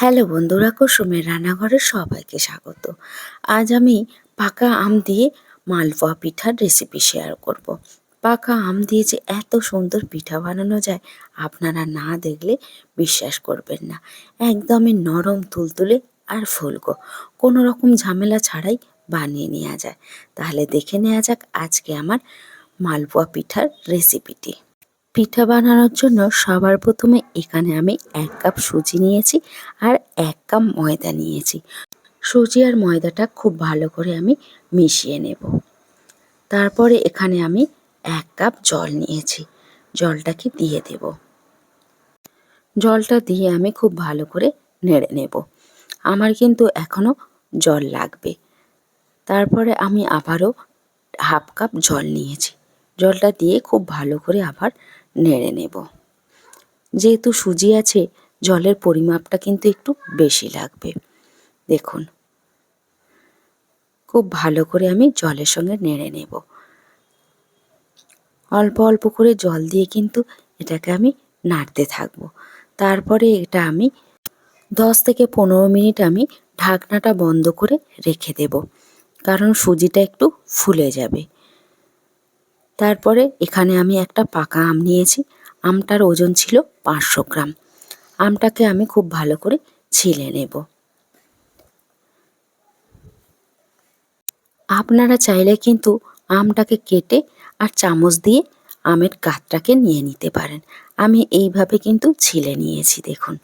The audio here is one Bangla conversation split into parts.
হ্যালো বন্ধুরা, কুসুমের রান্নাঘরে সবাইকে স্বাগত। আজ আমি পাকা আম দিয়ে মালপোয়া পিঠার রেসিপি শেয়ার করব। পাকা আম দিয়ে যে এত সুন্দর পিঠা বানানো যায়, আপনারা না দেখলে বিশ্বাস করবেন না। একদমই নরম তুলতুলে আর ফুলকো। কোনো রকম ঝামেলা ছাড়াই বানিয়ে নেওয়া যায়। তাহলে দেখে নেওয়া যাক আজকে আমার মালপোয়া পিঠার রেসিপিটি পিঠা বানানোর জন্য সবার প্রথমে এখানে আমি এক কাপ সুজি নিয়েছি আর এক কাপ ময়দা নিয়েছি। সুজি আর ময়দাটা খুব ভালো করে আমি মিশিয়ে নেব। তারপরে এখানে আমি এক কাপ জল নিয়েছি। জলটাকে দিয়ে দেব। জলটা দিয়ে আমি খুব ভালো করে নেড়ে নেব। আমার কিন্তু এখনও জল লাগবে। তারপরে আমি আবারও হাফ কাপ জল নিয়েছি। জলটা দিয়ে খুব ভালো করে আবার নেড়ে নেব। যেহেতু সুজি আছে, জলের পরিমাপটা কিন্তু একটু বেশি লাগবে। দেখুন। খুব ভালো করে আমি জলের সঙ্গে নেড়ে নেব। অল্প অল্প করে জল দিয়ে কিন্তু এটাকে আমি নাড়তে থাকব। তারপরে এটা আমি দশ থেকে পনেরো মিনিট আমি ঢাকনাটা বন্ধ করে রেখে দেব। কারণ সুজিটা একটু ফুলে যাবে। তারপরে এখানে আমি একটা পাকা আম নিয়েছি। আমটার ওজন ছিল পাঁচশো গ্রাম। আমটাকে আমি খুব ভালো করে ছিলে নেব। আপনারা চাইলে কিন্তু আমটাকে কেটে আর চামচ দিয়ে আমের গাতটাকে নিয়ে নিতে পারেন। আমি এইভাবে কিন্তু ছিলে নিয়েছি, দেখুন।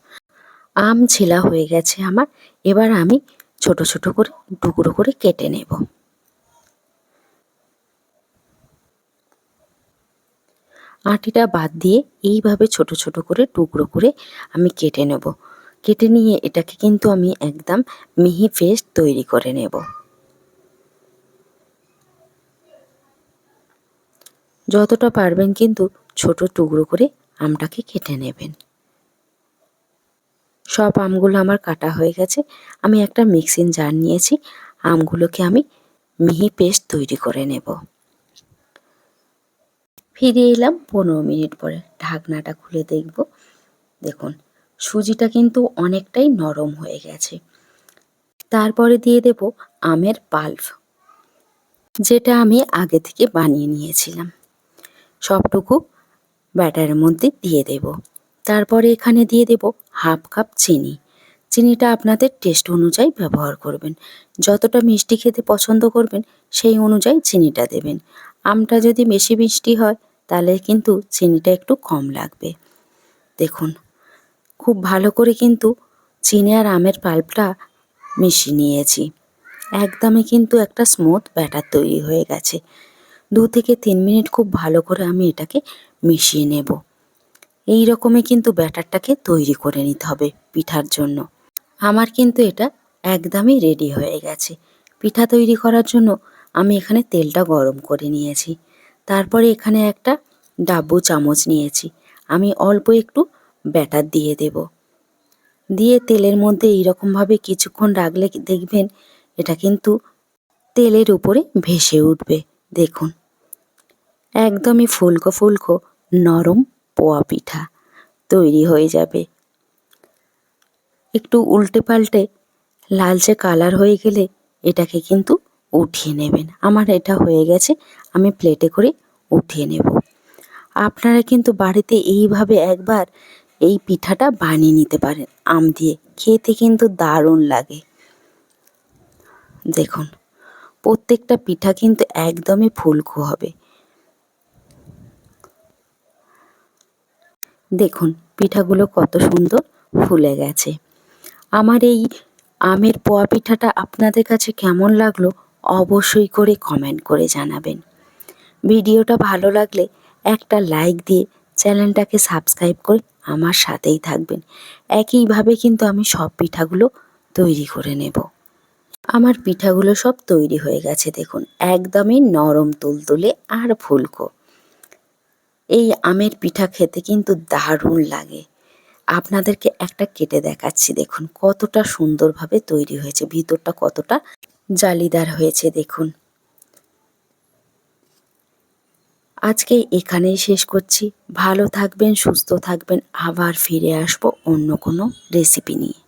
আম ছেলা হয়ে গেছে আমার। এবার আমি ছোট ছোট করে টুকরো করে কেটে নেব। আটিটা বাদ দিয়ে এইভাবে ছোট ছোট করে টুকরো করে আমি কেটে নেব। কেটে নিয়ে এটাকে কিন্তু আমি একদম মিহি পেস্ট তৈরি করে নেব। যতটা পারবেন কিন্তু ছোট টুকরো করে আমটাকে কেটে নেবেন। সব আমগুলো আমার কাটা হয়ে গেছে। আমি একটা মিক্সিং জার নিয়েছি। আমগুলোকে আমি মিহি পেস্ট তৈরি করে নেব। ফিরে এলাম পনেরো মিনিট পরে। ঢাকনাটা খুলে দেখব। দেখুন, সুজিটা কিন্তু অনেকটাই নরম হয়ে গেছে। তারপরে দিয়ে দেব আমের পাল্প যেটা আমি আগে থেকে বানিয়ে নিয়েছিলাম। সবটুকু ব্যাটারের মধ্যে দিয়ে দেব। তারপরে এখানে দিয়ে দেব হাফ কাপ চিনি। চিনিটা আপনাদের টেস্ট অনুযায়ী ব্যবহার করবেন। যতটা মিষ্টি খেতে পছন্দ করবেন, সেই অনুযায়ী চিনিটা দেবেন। আমটা যদি বেশি মিষ্টি হয় তাহলে কিন্তু চিনিটা একটু কম লাগবে। দেখুন, খুব ভালো করে কিন্তু চিনি আর আমের পাল্পটা মিশিয়ে নিয়েছি। একদমই কিন্তু একটা স্মুথ ব্যাটার তৈরি হয়ে গেছে। দু থেকে তিন মিনিট খুব ভালো করে আমি এটাকে মিশিয়ে নেব। এই রকমই কিন্তু ব্যাটারটাকে তৈরি করে নিতে হবে পিঠার জন্য। আমার কিন্তু এটা একদমই রেডি হয়ে গেছে। পিঠা তৈরি করার জন্য আমি এখানে তেলটা গরম করে নিয়েছি। তারপরে এখানে একটা ডাব্বু চামচ নিয়েছি। আমি অল্প একটু ব্যাটার দিয়ে দেব। দিয়ে তেলের মধ্যে এইরকমভাবে কিছুক্ষণ রাখলে দেখবেন এটা কিন্তু তেলের উপরে ভেসে উঠবে। দেখুন। একদমই ফুলকো ফুলকো নরম পোয়া পিঠা তৈরি হয়ে যাবে। একটু উল্টে পাল্টে লালচে কালার হয়ে গেলে এটাকে কিন্তু উঠিয়ে নেবেন। আমার এটা হয়ে গেছে, আমি প্লেটে করে উঠিয়ে নেব। আপনারা কিন্তু বাড়িতে এইভাবে একবার এই পিঠাটা বানিয়ে নিতে পারেন, আম দিয়ে। খেতে কিন্তু দারুণ লাগে। দেখুন, প্রত্যেকটা পিঠা কিন্তু একদমই ফুলকো হবে। দেখুন, পিঠাগুলো কত সুন্দর ফুলে গেছে। আমার এই আমের পোয়া পিঠাটা আপনাদের কাছে কেমন লাগল অবশ্যই করে কমেন্ট করে জানাবেন। ভিডিওটা ভালো লাগলে একটা লাইক দিয়ে চ্যানেলটাকে সাবস্ক্রাইব করে আমার সাথেই থাকবেন। একইভাবে কিন্তু আমি সব পিঠাগুলো তৈরি করে নেব। আমার পিঠাগুলো সব তৈরি হয়ে গেছে দেখুন, একদমই নরম তুলতুলে আর ফুলকো। এই আমের পিঠা খেতে কিন্তু দারুণ লাগে। আপনাদেরকে একটা কেটে দেখাচ্ছি দেখুন, কতটা সুন্দরভাবে তৈরি হয়েছে, ভিতরটা কতটা জালিদার হয়েছে, দেখুন। আজকে এখানেই শেষ করছি। ভালো থাকবেন, সুস্থ থাকবেন। আবার ফিরে আসব অন্য কোনো রেসিপি নিয়ে।